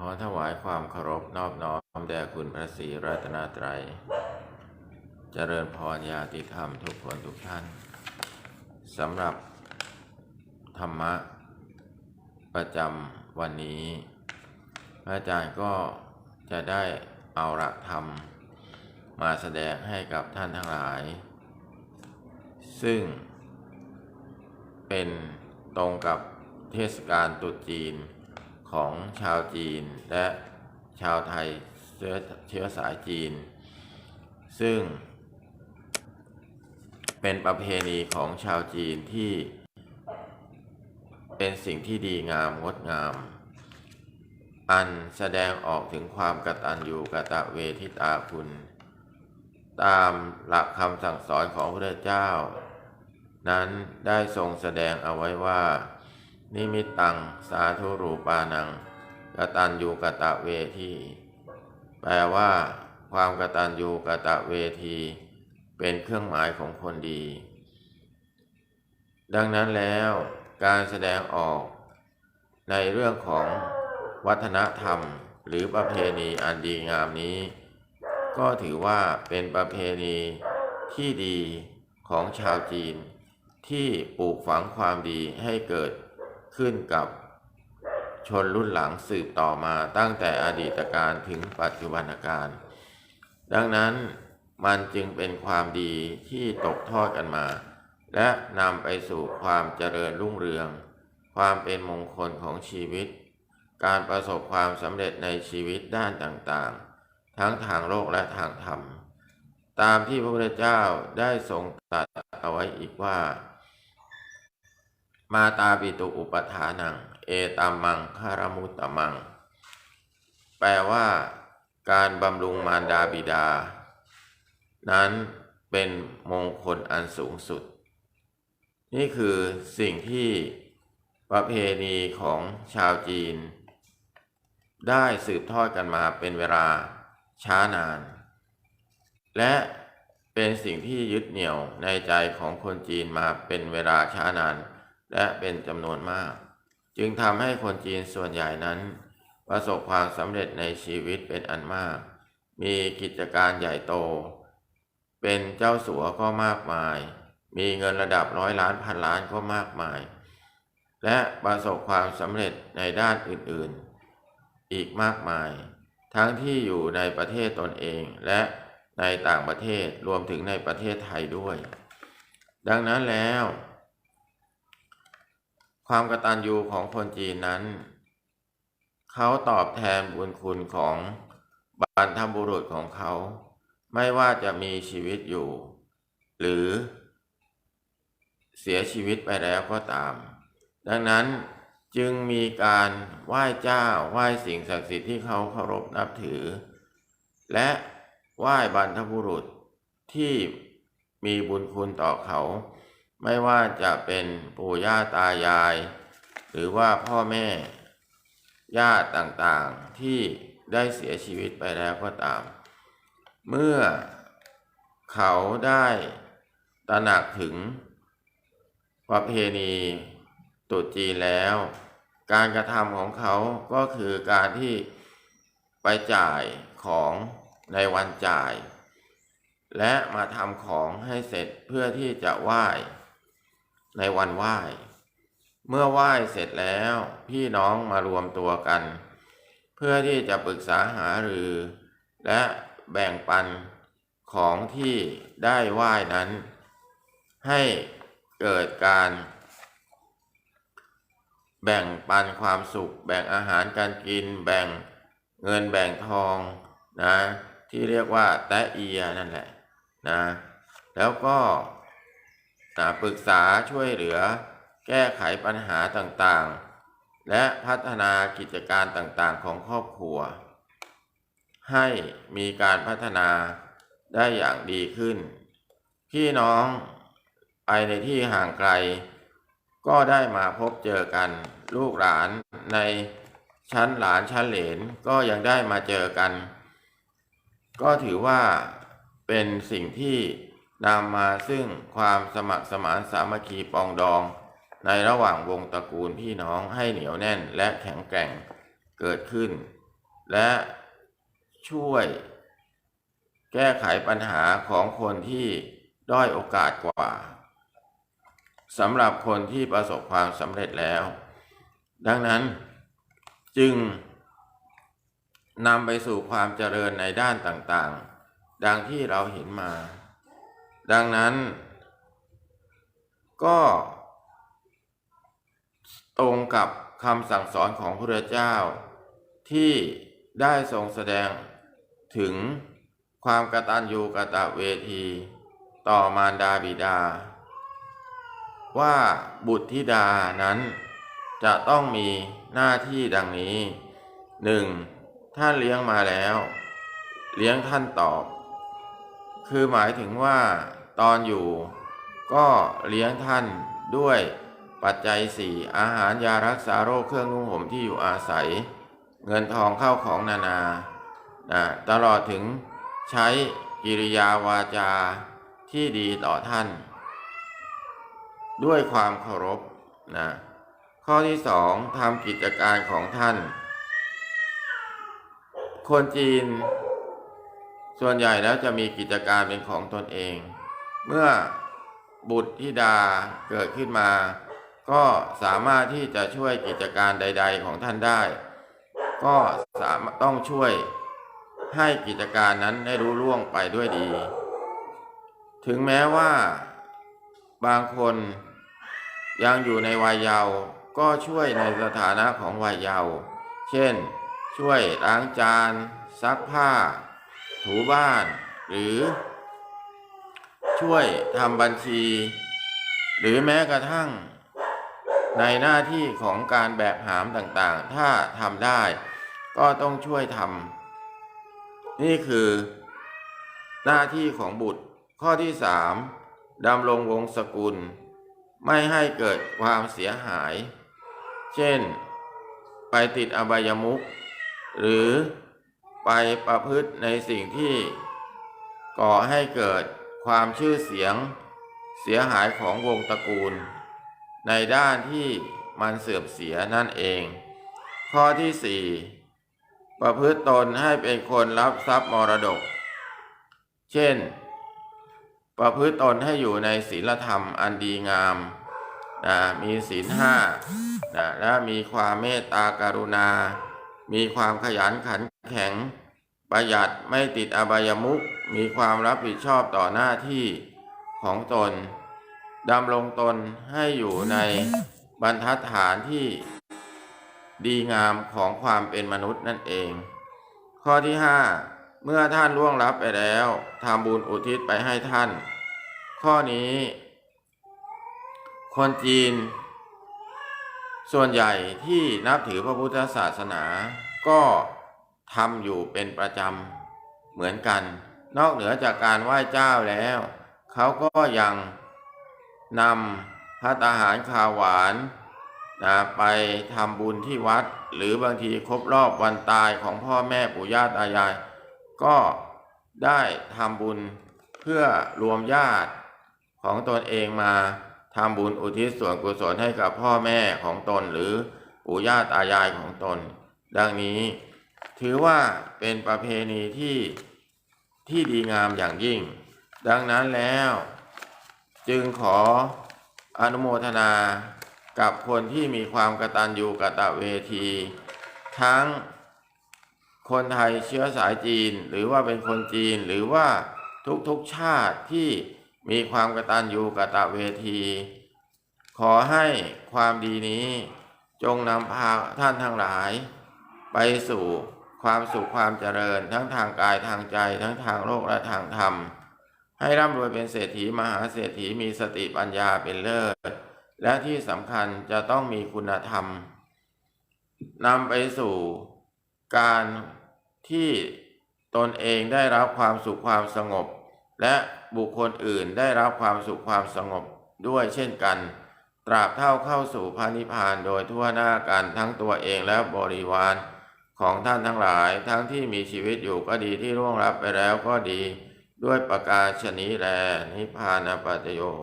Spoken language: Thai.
ขอถวายความเคารพนอบน้อมแด่คุณพระศรีรัตนตรัย เจริญพรญาติธรรมทุกคนทุกท่านสำหรับธรรมะประจำวันนี้ พระอาจารย์ก็จะได้เอาหลักธรรม มาแสดงให้กับท่านทั้งหลาย ซึ่งเป็นตรงกับเทศกาลตรุษจีน ของชาวจีนและชาวไทยเชื้อสายจีน ซึ่งเป็นประเพณีของชาวจีนที่เป็นสิ่งที่ดีงามงดงาม อันแสดงออกถึงความกตัญญูกตเวทิตาคุณ ตามหลักคำสั่งสอนของพระเจ้า นั้นได้ทรงแสดงเอาไว้ว่า นิมิตตัง สาธุรูปานังกตัญญูกตะเวที แปลว่า ความกตัญญูกตะเวที เป็นเครื่องหมายของคนดี ดังนั้นแล้วการแสดงออก ในเรื่องของวัฒนธรรม หรือประเพณีอันดีงามนี้ ก็ถือว่าเป็นประเพณีที่ดีของชาวจีน ที่ปลูกฝังความดีให้เกิด ขึ้นกับชนรุ่นหลังสืบต่อมาตั้งแต่อดีตการถึงปัจจุบันการ ดังนั้นมันจึงเป็นความดีที่ตกทอดกันมา และนำไปสู่ความเจริญรุ่งเรือง ความเป็นมงคลของชีวิต การประสบความสำเร็จในชีวิตด้านต่างๆ ทั้งทางโลกและทางธรรม ตามที่พระพุทธเจ้าได้ทรงตรัสเอาไว้อีกว่า มาตาปิตุอุปทานัง เอตามังคารมุตตมัง แปลว่า การบำรุงมารดาบิดา นั้นเป็นมงคลอันสูงสุด นี่คือสิ่งที่ประเพณีของชาวจีน ได้สืบทอดกันมาเป็นเวลาช้านาน และเป็นสิ่งที่ยึดเหนี่ยวในใจของคนจีนมาเป็นเวลาช้านาน และเป็นจำนวนมาก จึงทำให้คนจีนส่วนใหญ่นั้น ประสบความสำเร็จในชีวิตเป็นอันมาก มีกิจการใหญ่โต เป็นเจ้าสัวก็มากมาย มีเงินระดับร้อยล้านพันล้านก็มากมาย และประสบความสำเร็จในด้านอื่นๆ อีกมากมาย ทั้งที่อยู่ในประเทศตนเองและในต่างประเทศรวมถึงในประเทศไทยด้วย ดังนั้นแล้ว ความกตัญญูของคนจีนนั้น เขาตอบแทนบุญคุณของบรรพบุรุษของเขา ไม่ว่าจะมีชีวิตอยู่ หรือเสียชีวิตไปแล้วก็ตาม ดังนั้นจึงมีการไหว้เจ้าไหว้สิ่งศักดิ์สิทธิ์ที่เขาเคารพนับถือ และไหว้บรรพบุรุษที่มีบุญคุณต่อเขา ไม่ว่าจะเป็นปู่ย่าตายาย หรือว่าพ่อแม่ ญาติต่างๆที่ได้เสียชีวิตไปแล้วก็ตาม เมื่อเขาได้ตระหนักถึงประเพณีตรุจีนแล้ว การกระทำของเขาก็คือการที่ไปจ่ายของในวันจ่าย และมาทำของให้เสร็จเพื่อที่จะไหว้ ในวันไหว้ เมื่อไหว้เสร็จแล้วพี่น้องมารวมตัวกัน เพื่อที่จะปรึกษาหารือ และแบ่งปันของที่ได้ไหว้นั้น ให้เกิดการ แบ่งปันความสุข แบ่งอาหารการกิน แบ่งเงินแบ่งทองนะที่เรียกว่าแตะเอียนั่นแหละนะแล้วก็ นะปรึกษาช่วยเหลือ แก้ไขปัญหาต่างๆ และพัฒนากิจการต่างๆของครอบครัว ให้มีการพัฒนาได้อย่างดีขึ้น พี่น้องไปในที่ห่างไกล ก็ได้มาพบเจอกันลูกหลานในชั้นหลานชั้นเหลนก็ยังได้มาเจอกัน ก็ถือว่าเป็นสิ่งที่ นำมาซึ่งความสมัครสมานสามัคคีปองดอง ในระหว่างวงตระกูลพี่น้องให้เหนียวแน่นและแข็งแกร่งเกิดขึ้น และช่วยแก้ไขปัญหาของคนที่ด้อยโอกาสกว่าสำหรับคนที่ประสบความสำเร็จแล้ว ดังนั้นจึงนำไปสู่ความเจริญในด้านต่างๆ ดังที่เราเห็นมา ดังนั้น ก็ตรงกับคำสั่งสอนของพระเจ้า ที่ได้ทรงแสดงถึงความกตัญญูกะตะเวที ต่อมารดาบิดา ว่าบุตรธิดานั้น จะต้องมีหน้าที่ดังนี้หนึ่งท่านเลี้ยงมาแล้ว เลี้ยงท่านตอบ คือหมายถึงว่า ตอนอยู่ ก็เลี้ยงท่านด้วยปัจจัยสี่อาหารยารักษาโรคเครื่องนุ่งห่มที่อยู่อาศัย เงินทองเข้าของนานานะตลอดถึงใช้กิริยาวาจาที่ดีต่อท่าน ด้วยความเคารพนะข้อที่สองทำกิจการของท่าน คนจีน ส่วนใหญ่แล้วจะมีกิจการเป็นของตนเอง เมื่อบุตรธิดาเกิดขึ้นมา ก็สามารถที่จะช่วยกิจการใด ๆ ของท่านได้ ก็สามารถต้องช่วยให้กิจการนั้นได้รู้ล่วงไปด้วยดี ถึงแม้ว่าบางคนยังอยู่ในวัยเยาว์ก็ช่วยในสถานะของวัยเยาว์เช่น ช่วยล้างจาน ซักผ้า ถูบ้าน หรือ ช่วยทำบัญชี หรือแม้กระทั่ง ในหน้าที่ของการแบกหามต่างๆ ถ้าทำได้ ก็ต้องช่วยทำนี่คือ หน้าที่ของบุตร ข้อที่สามดำรงวงศกุล ไม่ให้เกิดความเสียหาย เช่น ไปติดอบายมุขหรือไปประพฤติในสิ่งที่ก่อให้เกิด ความชื่อเสียงเสียหายของวงตระกูล ในด้านที่มันเสื่อมเสียนั่นเอง ข้อที่สี่ประพฤติตนให้เป็นคนรับทรัพย์มรดก เช่น ประพฤติตนให้อยู่ในศีลธรรมอันดีงามนะมีศีลห้านะและมีความเมตตากรุณา มีความขยันขันแข็ง ประหยัดไม่ติดอบายมุขมีความรับผิดชอบต่อหน้าที่ของตนดำรงตนให้อยู่ในบรรทัดฐานที่ดีงามของความเป็นมนุษย์นั่นเอง ข้อที่ห้าเมื่อท่านล่วงลับไปแล้วทำบุญอุทิศไปให้ท่าน ข้อนี้ คนจีน ส่วนใหญ่ที่นับถือพระพุทธศาสนาก็ ทำอยู่เป็นประจำเหมือนกัน นอกเหนือจากการไหว้เจ้าแล้ว เขาก็ยังนำพัตตาหารขาวหวานนะไปทำบุญที่วัด หรือบางทีครบรอบวันตายของพ่อแม่ปู่ย่าตายาย ก็ได้ทำบุญเพื่อรวมญาติของตนเองมาทำบุญอุทิศส่วนกุศลให้กับพ่อแม่ของตนหรือปู่ย่าตายายของตน ดังนี้ ถือว่าเป็นประเพณีที่ที่ดีงามอย่างยิ่ง ดังนั้นแล้ว จึงขออนุโมทนากับคนที่มีความกตัญญูกะตะเวที ทั้งคนไทยเชื้อสายจีนหรือว่าเป็นคนจีนหรือว่าทุกๆชาติที่มีความกตัญญูกะตะเวที ขอให้ความดีนี้จงนำพาท่านทั้งหลาย ไปสู่ความสุขความเจริญ ทั้งทางกายทางใจ ทั้งทางโลกและทางธรรม ให้ร่ำรวยเป็นเศรษฐีมหาเศรษฐีมีสติปัญญาเป็นเลิศ และที่สำคัญจะต้องมีคุณธรรมนำไปสู่การที่ตนเองได้รับความสุขความสงบ และบุคคลอื่นได้รับความสุขความสงบด้วยเช่นกัน ตราบเท่าเข้าสู่พระนิพพานโดยทั่วหน้ากันทั้งตัวเองและบริวาร ของท่านทั้งหลายทั้งที่มีชีวิตอยู่ก็ดีที่ร่วงรับไปแล้วก็ดีด้วยประกาศชนี้แลนิพพานปัจโย